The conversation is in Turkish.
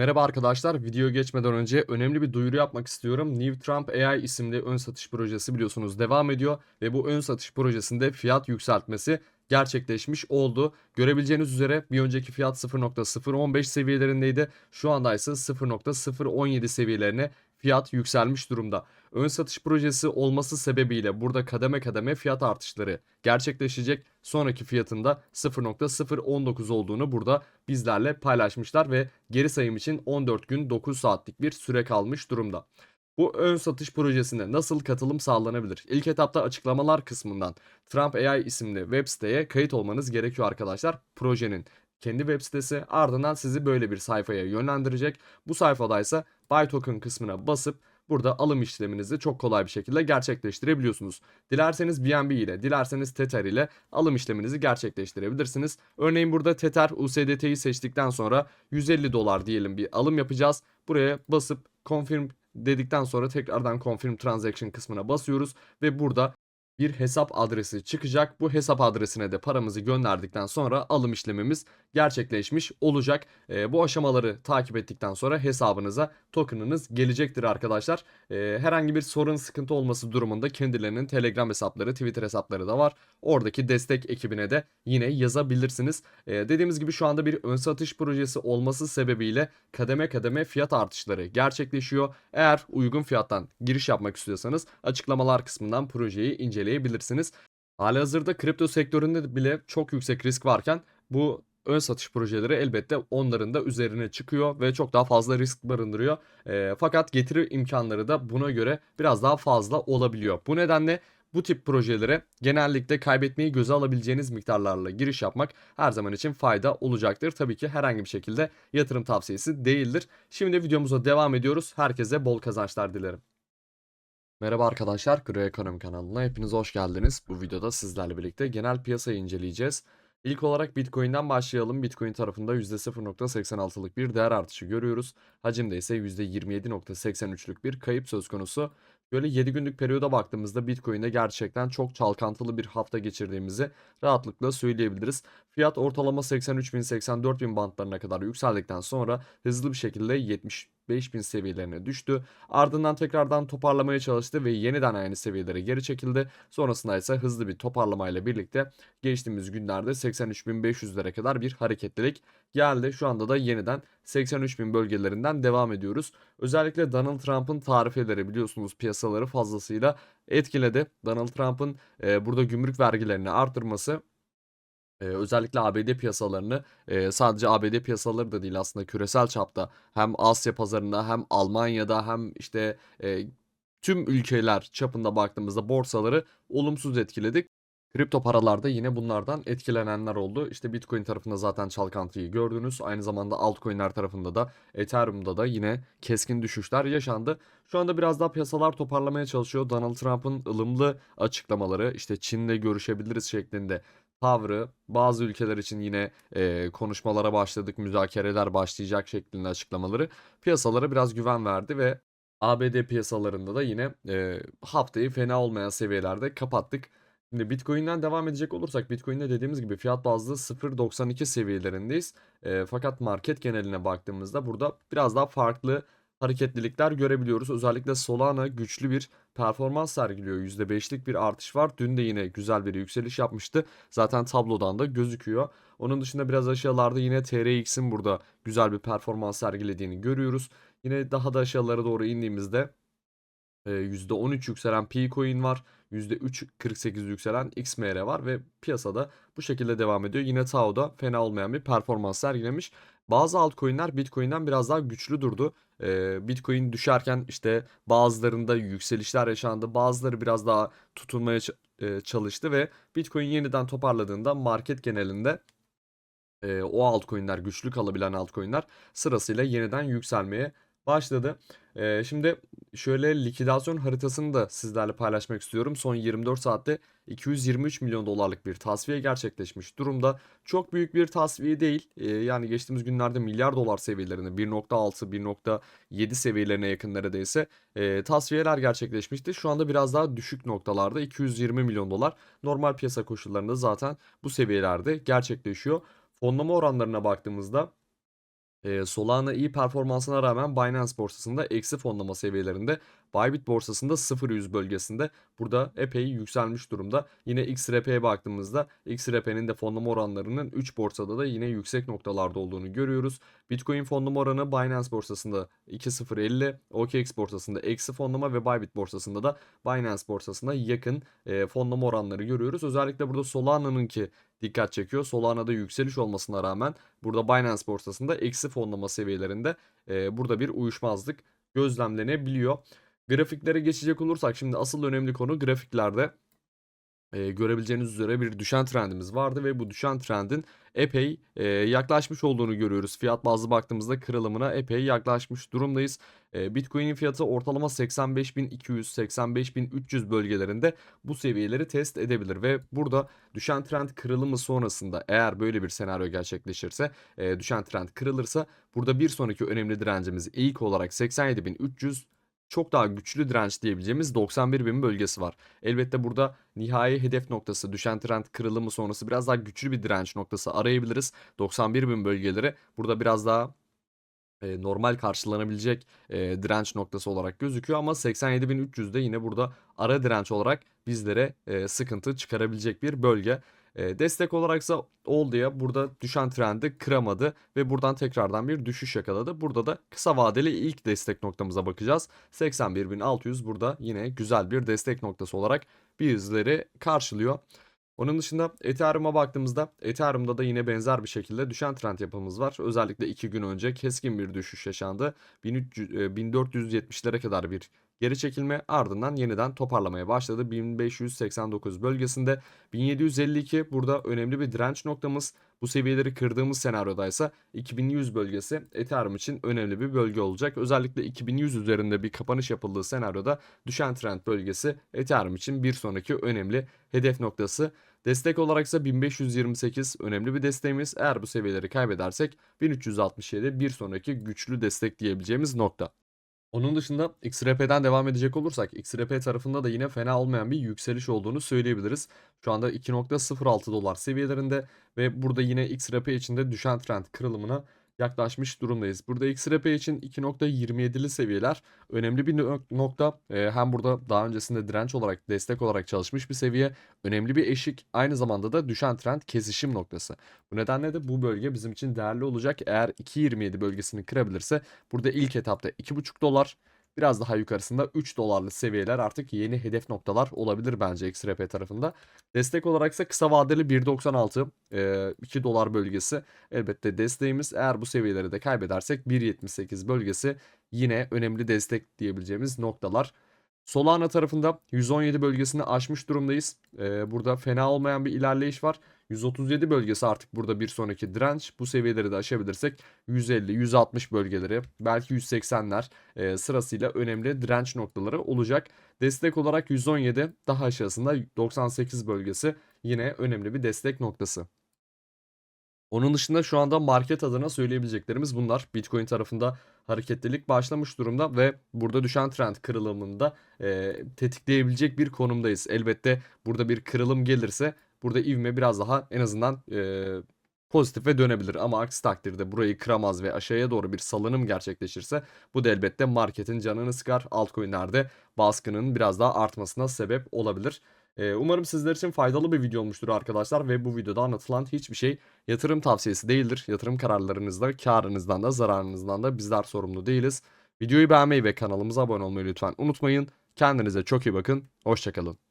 Merhaba arkadaşlar. Video geçmeden önce önemli bir duyuru yapmak istiyorum. New Trump AI isimli ön satış projesi biliyorsunuz devam ediyor ve bu ön satış projesinde fiyat yükseltmesi gerçekleşmiş oldu. Görebileceğiniz üzere bir önceki fiyat 0.015 seviyelerindeydi. Şu anda ise 0.017 seviyelerine fiyat yükselmiş durumda. Ön satış projesi olması sebebiyle burada kademe kademe fiyat artışları gerçekleşecek. Sonraki fiyatında 0.019 olduğunu burada bizlerle paylaşmışlar ve geri sayım için 14 gün 9 saatlik bir süre kalmış durumda. Bu ön satış projesine nasıl katılım sağlanabilir? İlk etapta açıklamalar kısmından Trump AI isimli web siteye kayıt olmanız gerekiyor arkadaşlar. Projenin kendi web sitesi ardından sizi böyle bir sayfaya yönlendirecek. Bu sayfada ise Buy Token kısmına basıp burada alım işleminizi çok kolay bir şekilde gerçekleştirebiliyorsunuz. Dilerseniz BNB ile, dilerseniz Tether ile alım işleminizi gerçekleştirebilirsiniz. Örneğin burada Tether USDT'yi seçtikten sonra 150 dolar diyelim bir alım yapacağız. Buraya basıp confirm dedikten sonra tekrardan confirm transaction kısmına basıyoruz ve burada bir hesap adresi çıkacak. Bu hesap adresine de paramızı gönderdikten sonra alım işlemimiz gerçekleşmiş olacak. Ee, bu aşamaları takip ettikten sonra hesabınıza tokenınız gelecektir arkadaşlar. Ee, herhangi bir sorun sıkıntı olması durumunda kendilerinin Telegram hesapları, Twitter hesapları da var. Oradaki destek ekibine de yine yazabilirsiniz. Ee, dediğimiz gibi şu anda bir ön satış projesi olması sebebiyle kademe kademe fiyat artışları gerçekleşiyor. Eğer uygun fiyattan giriş yapmak istiyorsanız açıklamalar kısmından projeyi inceleyebilirsiniz. Halihazırda kripto sektöründe bile çok yüksek risk varken bu ön satış projeleri elbette onların da üzerine çıkıyor ve çok daha fazla risk barındırıyor. E, fakat getiri imkanları da buna göre biraz daha fazla olabiliyor. Bu nedenle bu tip projelere genellikle kaybetmeyi göze alabileceğiniz miktarlarla giriş yapmak her zaman için fayda olacaktır. Tabii ki herhangi bir şekilde yatırım tavsiyesi değildir. Şimdi videomuza devam ediyoruz. Herkese bol kazançlar dilerim. Merhaba arkadaşlar, Gri Ekonomi kanalına hepiniz hoş geldiniz. Bu videoda sizlerle birlikte genel piyasayı inceleyeceğiz. İlk olarak Bitcoin'den başlayalım. Bitcoin tarafında %0.86'lık bir değer artışı görüyoruz. Hacimde ise %27.83'lük bir kayıp söz konusu. Böyle 7 günlük periyoda baktığımızda Bitcoin'de gerçekten çok çalkantılı bir hafta geçirdiğimizi rahatlıkla söyleyebiliriz. Fiyat ortalama 83.000-84.000 bantlarına kadar yükseldikten sonra hızlı bir şekilde 70 5000 seviyelerine düştü. Ardından tekrardan toparlamaya çalıştı ve yeniden aynı seviyelere geri çekildi. Sonrasında ise hızlı bir toparlamayla birlikte geçtiğimiz günlerde 83.500'lere kadar bir hareketlilik geldi. Şu anda da yeniden 83.000 bölgelerinden devam ediyoruz. Özellikle Donald Trump'ın tarifeleri biliyorsunuz piyasaları fazlasıyla etkiledi. Donald Trump'ın e, burada gümrük vergilerini arttırması Eee, özellikle ABD piyasalarını, eee, sadece ABD piyasaları da değil aslında küresel çapta hem Asya pazarında hem Almanya'da hem işte, eee, tüm ülkeler çapında baktığımızda borsaları olumsuz etkiledi. Kripto paralarda yine bunlardan etkilenenler oldu. İşte Bitcoin tarafında zaten çalkantıyı gördünüz. Aynı zamanda altcoin'ler tarafında da Ethereum'da da yine keskin düşüşler yaşandı. Şu anda biraz daha piyasalar toparlamaya çalışıyor. Donald Trump'ın ılımlı açıklamaları işte Çin'le görüşebiliriz şeklinde tavrı bazı ülkeler için yine e, konuşmalara başladık, müzakereler başlayacak şeklinde açıklamaları piyasalara biraz güven verdi ve ABD piyasalarında da yine e, haftayı fena olmayan seviyelerde kapattık. Şimdi Bitcoin'den devam edecek olursak Bitcoin'de dediğimiz gibi fiyat bazlı 0.92 seviyelerindeyiz. E, fakat market geneline baktığımızda burada biraz daha farklı hareketlilikler görebiliyoruz. Özellikle Solana güçlü bir performans sergiliyor. %5'lik bir artış var. Dün de yine güzel bir yükseliş yapmıştı. Zaten tablodan da gözüküyor. Onun dışında biraz aşağılarda yine TRX'in burada güzel bir performans sergilediğini görüyoruz. Yine daha da aşağılara doğru indiğimizde %13 yükselen P-Coin var. %3.48 yükselen XMR var ve piyasada bu şekilde devam ediyor. Yine TAO'da fena olmayan bir performans sergilemiş. Bazı altcoin'ler Bitcoin'den biraz daha güçlü durdu. Ee, Bitcoin düşerken işte bazılarında yükselişler yaşandı. Bazıları biraz daha tutunmaya çalıştı ve Bitcoin yeniden toparladığında market genelinde e, o altcoin'ler güçlü kalabilen altcoin'ler sırasıyla yeniden yükselmeye başladı. Ee, şimdi şöyle likidasyon haritasını da sizlerle paylaşmak istiyorum. Son 24 saatte 223 milyon dolarlık bir tasfiye gerçekleşmiş durumda. Çok büyük bir tasfiye değil. Ee, yani geçtiğimiz günlerde milyar dolar seviyelerinde 1.6 1.7 seviyelerine yakın neredeyse e, tasfiyeler gerçekleşmişti. Şu anda biraz daha düşük noktalarda 220 milyon dolar. Normal piyasa koşullarında zaten bu seviyelerde gerçekleşiyor. Fonlama oranlarına baktığımızda Solana iyi performansına rağmen Binance borsasında eksi fonlama seviyelerinde. Bybit borsasında 0-100 bölgesinde. Burada epey yükselmiş durumda. Yine XRP'ye baktığımızda XRP'nin de fonlama oranlarının 3 borsada da yine yüksek noktalarda olduğunu görüyoruz. Bitcoin fonlama oranı Binance borsasında 2.050, OKX borsasında eksi fonlama ve Bybit borsasında da Binance borsasında yakın eee, fonlama oranları görüyoruz. Özellikle burada Solana'nınki dikkat çekiyor. Solana'da yükseliş olmasına rağmen burada Binance borsasında eksi fonlama seviyelerinde e, burada bir uyuşmazlık gözlemlenebiliyor. Grafiklere geçecek olursak şimdi asıl önemli konu grafiklerde e, görebileceğiniz üzere bir düşen trendimiz vardı ve bu düşen trendin epey e, yaklaşmış olduğunu görüyoruz. Fiyat bazlı baktığımızda kırılımına epey yaklaşmış durumdayız. E, Bitcoin'in fiyatı ortalama 85.200-85.300 bölgelerinde bu seviyeleri test edebilir ve burada düşen trend kırılımı sonrasında eğer böyle bir senaryo gerçekleşirse e, düşen trend kırılırsa burada bir sonraki önemli direncimiz ilk olarak 87.300 çok daha güçlü direnç diyebileceğimiz 91.000 bölgesi var. Elbette burada nihai hedef noktası düşen trend kırılımı sonrası biraz daha güçlü bir direnç noktası arayabiliriz. 91.000 bölgeleri burada biraz daha e, normal karşılanabilecek e, direnç noktası olarak gözüküyor ama 87.300 de yine burada ara direnç olarak bizlere e, sıkıntı çıkarabilecek bir bölge. E, destek olaraksa Oldu'ya burada düşen trendi kıramadı ve buradan tekrardan bir düşüş yakaladı. Burada da kısa vadeli ilk destek noktamıza bakacağız. 81.600 burada yine güzel bir destek noktası olarak bizleri karşılıyor. Onun dışında Ethereum'a baktığımızda Ethereum'da da yine benzer bir şekilde düşen trend yapımız var. Özellikle 2 gün önce keskin bir düşüş yaşandı. 1300, e, 1470'lere kadar bir geri çekilme ardından yeniden toparlamaya başladı. 1589 bölgesinde 1752 burada önemli bir direnç noktamız. Bu seviyeleri kırdığımız senaryodaysa 2100 bölgesi Ethereum için önemli bir bölge olacak. Özellikle 2100 üzerinde bir kapanış yapıldığı senaryoda düşen trend bölgesi Ethereum için bir sonraki önemli hedef noktası. Destek olarak ise 1528 önemli bir desteğimiz. Eğer bu seviyeleri kaybedersek 1367 bir sonraki güçlü destek diyebileceğimiz nokta. Onun dışında XRP'den devam edecek olursak XRP tarafında da yine fena olmayan bir yükseliş olduğunu söyleyebiliriz. Şu anda 2.06 dolar seviyelerinde ve burada yine XRP içinde düşen trend kırılımına yaklaşmış durumdayız. Burada XRP için 2.27'li seviyeler önemli bir no- nokta. Ee, hem burada daha öncesinde direnç olarak, destek olarak çalışmış bir seviye, önemli bir eşik, aynı zamanda da düşen trend kesişim noktası. Bu nedenle de bu bölge bizim için değerli olacak. Eğer 2.27 bölgesini kırabilirse burada ilk etapta 2.5 dolar, Biraz daha yukarısında 3 dolarlı seviyeler artık yeni hedef noktalar olabilir bence XRP tarafında. Destek olarak ise kısa vadeli 1.96 e, 2 dolar bölgesi elbette desteğimiz. Eğer bu seviyeleri de kaybedersek 1.78 bölgesi yine önemli destek diyebileceğimiz noktalar. Solana tarafında 117 bölgesini aşmış durumdayız. Burada fena olmayan bir ilerleyiş var. 137 bölgesi artık burada bir sonraki direnç. Bu seviyeleri de aşabilirsek 150-160 bölgeleri belki 180'ler e, sırasıyla önemli direnç noktaları olacak. Destek olarak 117 daha aşağısında 98 bölgesi yine önemli bir destek noktası. Onun dışında şu anda market adına söyleyebileceklerimiz bunlar. Bitcoin tarafında hareketlilik başlamış durumda ve burada düşen trend kırılımında e, tetikleyebilecek bir konumdayız. Elbette burada bir kırılım gelirse burada ivme biraz daha en azından e, pozitife dönebilir. Ama aksi takdirde burayı kıramaz ve aşağıya doğru bir salınım gerçekleşirse bu da elbette marketin canını sıkar. Altcoin'lerde baskının biraz daha artmasına sebep olabilir. Umarım sizler için faydalı bir video olmuştur arkadaşlar ve bu videoda anlatılan hiçbir şey yatırım tavsiyesi değildir. Yatırım kararlarınızda karınızdan da zararınızdan da bizler sorumlu değiliz. Videoyu beğenmeyi ve kanalımıza abone olmayı lütfen unutmayın. Kendinize çok iyi bakın. Hoşçakalın.